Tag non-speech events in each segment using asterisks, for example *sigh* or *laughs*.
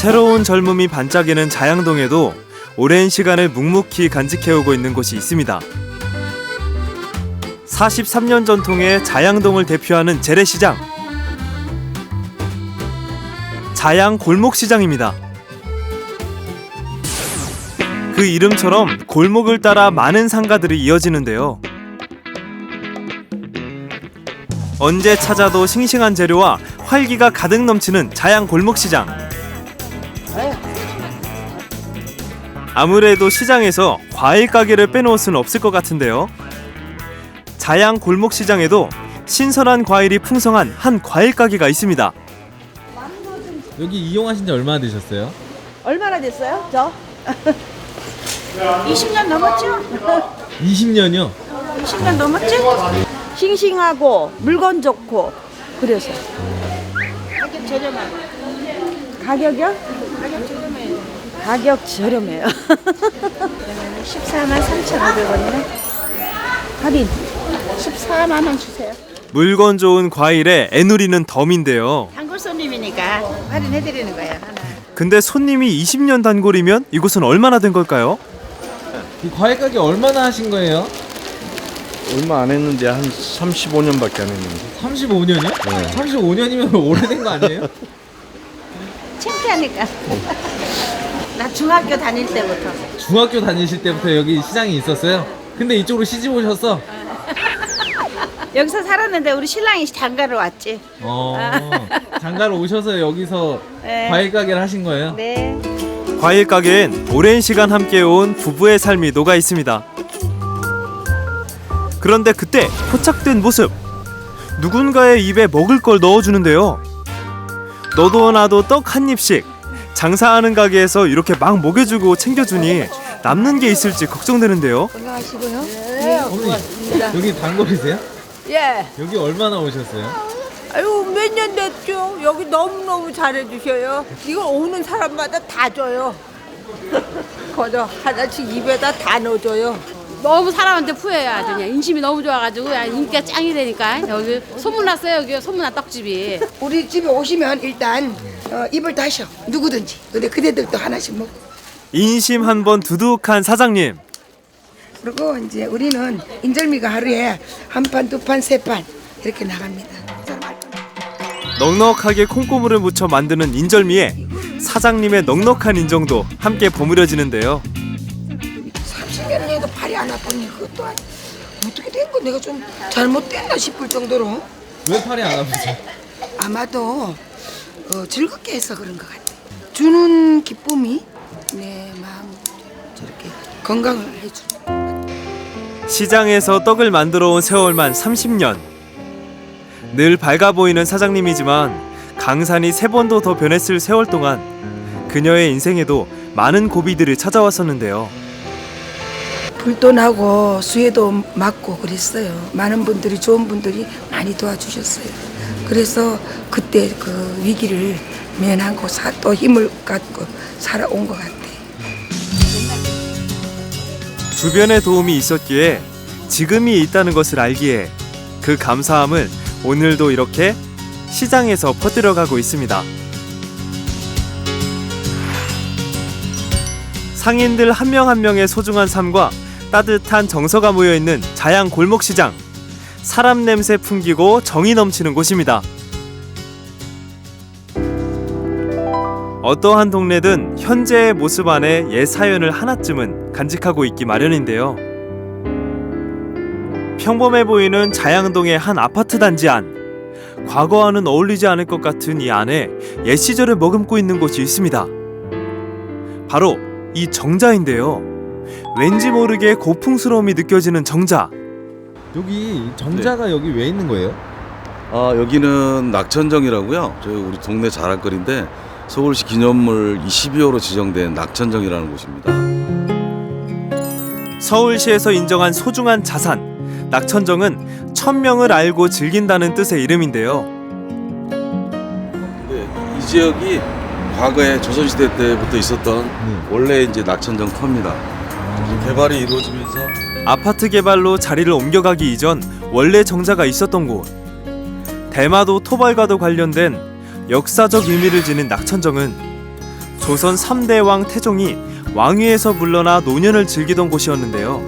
새로운 젊음이 반짝이는 자양동에도 오랜 시간을 묵묵히 간직해오고 있는 곳이 있습니다. 43년 전통의 자양동을 대표하는 재래시장. 자양 골목시장입니다. 그 이름처럼 골목을 따라 많은 상가들이 이어지는데요. 언제 찾아도 싱싱한 재료와 활기가 가득 넘치는 자양 골목시장. 아무래도 시장에서 과일 가게를 빼놓을 수는 없을 것 같은데요. 자양 골목 시장에도 신선한 과일이 풍성한 한 과일 가게가 있습니다. 여기 이용하신 지 얼마나 되셨어요? 얼마나 됐어요? 저? *laughs* 20년 넘었죠? *laughs* 20년이요? 20년 넘었죠? 싱싱하고 물건 좋고 그래서 가격 저렴하고 가격이요? 가격 저렴해요 가격 저렴해요 14만 3,500원이네 할인 14만 원 주세요 물건 좋은 과일에 애누리는 덤인데요. 단골 손님이니까 할인해드리는 거예요 하나 근데 손님이 20년 단골이면 이곳은 얼마나 된 걸까요? 이 과일 가게 얼마나 하신 거예요? 얼마 안 했는데 한 35년밖에 안 했는데 35년이요? 네. 35년이면 *laughs* 오래된 거 아니에요? 창피하니까 나 중학교 다닐 때부터 중학교 다니실 때부터 여기 시장이 있었어요? 근데 이쪽으로 시집 오셨어? *laughs* 여기서 살았는데 우리 신랑이 장가를 왔지. 어, 장가를 오셔서 여기서 네. 과일 가게를 하신 거예요? 네. 과일 가게엔 오랜 시간 함께해온 부부의 삶이 녹아 있습니다. 그런데 그때 포착된 모습. 누군가의 입에 먹을 걸 넣어주는데요. 너도 나도 떡 한 입씩. 장사하는 가게에서 이렇게 막 먹여주고 챙겨주니 남는 게 있을지 걱정되는데요. 건강하시고요. 어머니 여기 단골이세요? 예. 여기 얼마나 오셨어요? 아유 몇 년 됐죠. 여기 너무 너무 잘해주셔요. 이거 오는 사람마다 다 줘요. *laughs* 거저 하나씩 입에다 다 넣어줘요. 너무 사람한테 후회해요 아주 그냥 인심이 너무 좋아가지고 인기가 짱이 되니까 여기 소문났어요 여기 소문난 떡집이 우리 집에 오시면 일단 어, 입을 다셔. 누구든지. 근데 그대들도 하나씩 먹고. 인심 한 번 두둑한 사장님. 그리고 이제 우리는 인절미가 하루에 한 판, 두 판, 세 판 이렇게 나갑니다. 넉넉하게 콩고물을 묻혀 만드는 인절미에 사장님의 넉넉한 인정도 함께 버무려지는데요. 30년 내도 팔이 안 아프니? 그것도 안- 어떻게 된 거? 내가 좀 잘못됐나 싶을 정도로. 왜 팔이 안 아프세요? 아마도 어, 즐겁게 해서 그런 것 같아 주는 기쁨이 내 마음 저렇게 건강을 해주는 시장에서 떡을 만들어 온 세월만 30년. 늘 밝아 보이는 사장님이지만 강산이 세 번도 더 변했을 세월 동안 그녀의 인생에도 많은 고비들이 찾아왔었는데요. 불도 나고 수해도 맞고 그랬어요. 많은 분들이 좋은 분들이 많이 도와주셨어요. 그래서 그때 그 위기를 면하고 사, 또 힘을 갖고 살아온 것 같아요. 주변의 도움이 있었기에 지금이 있다는 것을 알기에 그 감사함을 오늘도 이렇게 시장에서 퍼뜨려가고 있습니다. 상인들 한 명 한 명의 소중한 삶과 따뜻한 정서가 모여 있는 자양 골목 시장. 사람 냄새 풍기고 정이 넘치는 곳입니다. 어떠한 동네든 현재의 모습 안에 옛 사연을 하나쯤은 간직하고 있기 마련인데요. 평범해 보이는 자양동의 한 아파트 단지 안. 과거와는 어울리지 않을 것 같은 이 안에 옛 시절을 머금고 있는 곳이 있습니다. 바로 이 정자인데요. 왠지 모르게 고풍스러움이 느껴지는 정자. 여기 정자가 여기 왜 있는 거예요? 아 여기는 낙천정이라고요. 저희 우리 동네 자랑거리인데 서울시 기념물 22호로 지정된 낙천정이라는 곳입니다. 서울시에서 인정한 소중한 자산 낙천정은 천명을 알고 즐긴다는 뜻의 이름인데요. 근데 이 지역이 과거에 조선시대 때부터 있었던 원래 이제 낙천정 터입니다. 개발이 이루어지면서 아파트 개발로 자리를 옮겨가기 이전 원래 정자가 있었던 곳. 대마도 토벌과도 관련된 역사적 의미를 지닌 낙천정은 조선 3대 왕 태종이 왕위에서 물러나 노년을 즐기던 곳이었는데요.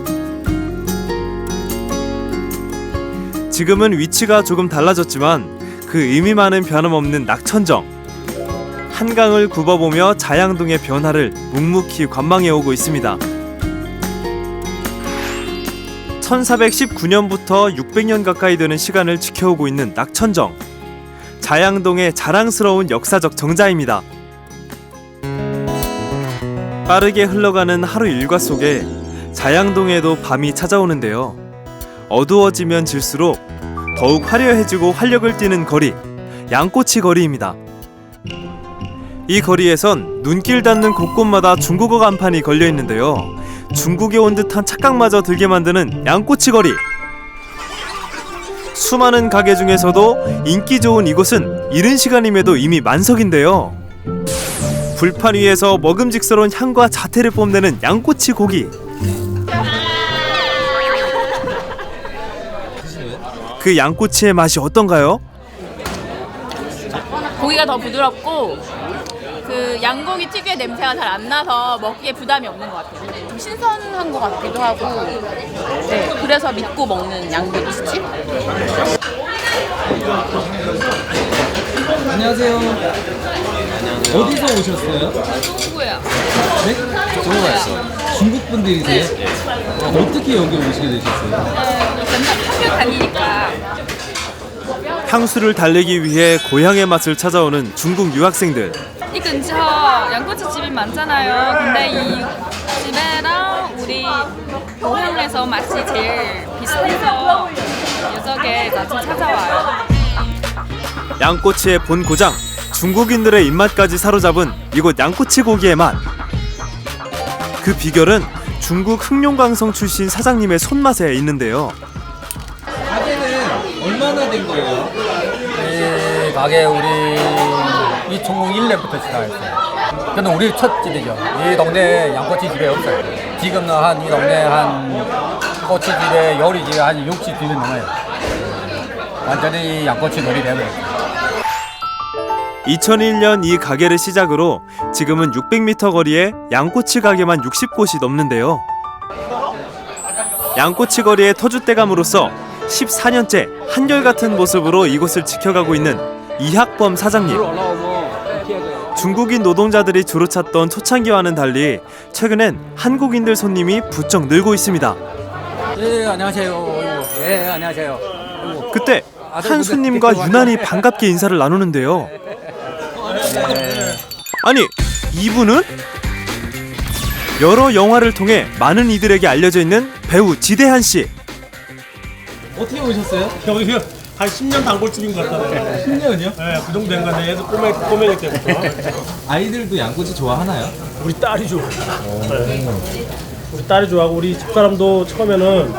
지금은 위치가 조금 달라졌지만 그 의미만은 변함없는 낙천정. 한강을 굽어보며 자양동의 변화를 묵묵히 관망해 오고 있습니다. 1419년부터 600년 가까이 되는 시간을 지켜오고 있는 낙천정. 자양동의 자랑스러운 역사적 정자입니다. 빠르게 흘러가는 하루 일과 속에 자양동에도 밤이 찾아오는데요. 어두워지면 질수록 더욱 화려해지고 활력을 띠는 거리, 양꼬치 거리입니다. 이 거리에선 눈길 닿는 곳곳마다 중국어 간판이 걸려 있는데요. 중국에 온 듯한 착각마저 들게 만드는 양꼬치 거리. 수많은 가게 중에서도 인기 좋은 이곳은 이른 시간임에도 이미 만석인데요. 불판 위에서 먹음직스러운 향과 자태를 뽐내는 양꼬치 고기. 그 양꼬치의 맛이 어떤가요? 고기가 더 부드럽고 그 양고기 특유의 냄새가 잘 안 나서 먹기에 부담이 없는 것 같아요. 좀 신선한 것 같기도 하고 네, 그래서 믿고 먹는 양고기집. 안녕하세요. 어디서 오셨어요? 누구야? 네? 중국 중국 분들이세요? 어, 어떻게 여기 오시게 되셨어요? 맨날 학교 다니니까 향수를 달래기 위해 고향의 맛을 찾아오는 중국 유학생들. 이 근처 양꼬치 집이 많잖아요. 근데 이 집에랑 우리 고향에서 맛이 제일 비슷해서 여적에 자주 찾아와요. 양꼬치의 본 고장 중국인들의 입맛까지 사로잡은 이곳 양꼬치 고기의 맛. 그 비결은 중국 흑룡강성 출신 사장님의 손맛에 있는데요. 가게는 얼마나 된 거예요? 이 가게 우리 2001년부터 시작했어요. 근데 우리 첫 집이죠. 이 동네 양꼬치 집에 없어요. 지금은 한 이 동네 한 꼬치집에 요리집에 한 60집이 넘어요. 완전히 양꼬치 놀이 되버렸어요. 2001년 이 가게를 시작으로 지금은 600m 거리에 양꼬치 가게만 60곳이 넘는데요. 양꼬치 거리의 터줏대감으로서 14년째 한결같은 모습으로 이곳을 지켜가고 있는 이학범 사장님. 중국인 노동자들이 주로 찾던 초창기와는 달리 최근엔 한국인들 손님이 부쩍 늘고 있습니다. 예, 안녕하세요. 예, 안녕하세요. 그때 한 손님과 유난히 반갑게 인사를 나누는데요. 아니 이분은 여러 영화를 통해 많은 이들에게 알려져 있는 배우 지대한 씨. 어떻게 오셨어요? 여기 한 10년 단골집인 것 같아요. 10년이요? 네, 그 정도 된 건데 얘도 꼬매, 꼬매기 때부터 아이들도 양꼬치 좋아하나요? 우리 딸이 좋아. 네. 우리 딸이 좋아하고 우리 집사람도 처음에는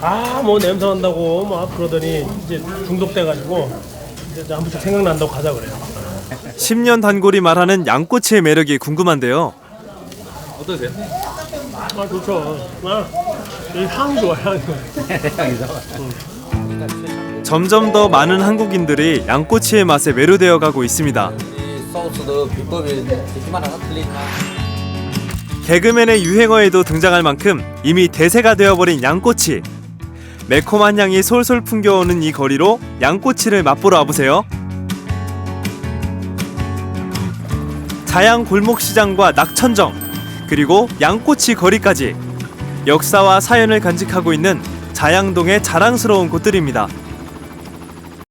아 뭐 냄새 난다고 막 그러더니 이제 중독돼가지고 이제 한 번씩 생각난다고 가자 그래요. 10년 단골이 말하는 양꼬치의 매력이 궁금한데요. 어떠세요? 아 좋죠. 아, 이향 *laughs* 좋아 향. 점점 더 많은 한국인들이 양꼬치의 맛에 매료되어 가고 있습니다. 소스도 비법이 틀리나. 개그맨의 유행어에도 등장할 만큼 이미 대세가 되어버린 양꼬치. 매콤한 향이 솔솔 풍겨오는 이 거리로 양꼬치를 맛보러 와보세요. 자양 골목시장과 낙천정, 그리고 양꼬치 거리까지 역사와 사연을 간직하고 있는 자양동의 자랑스러운 곳들입니다.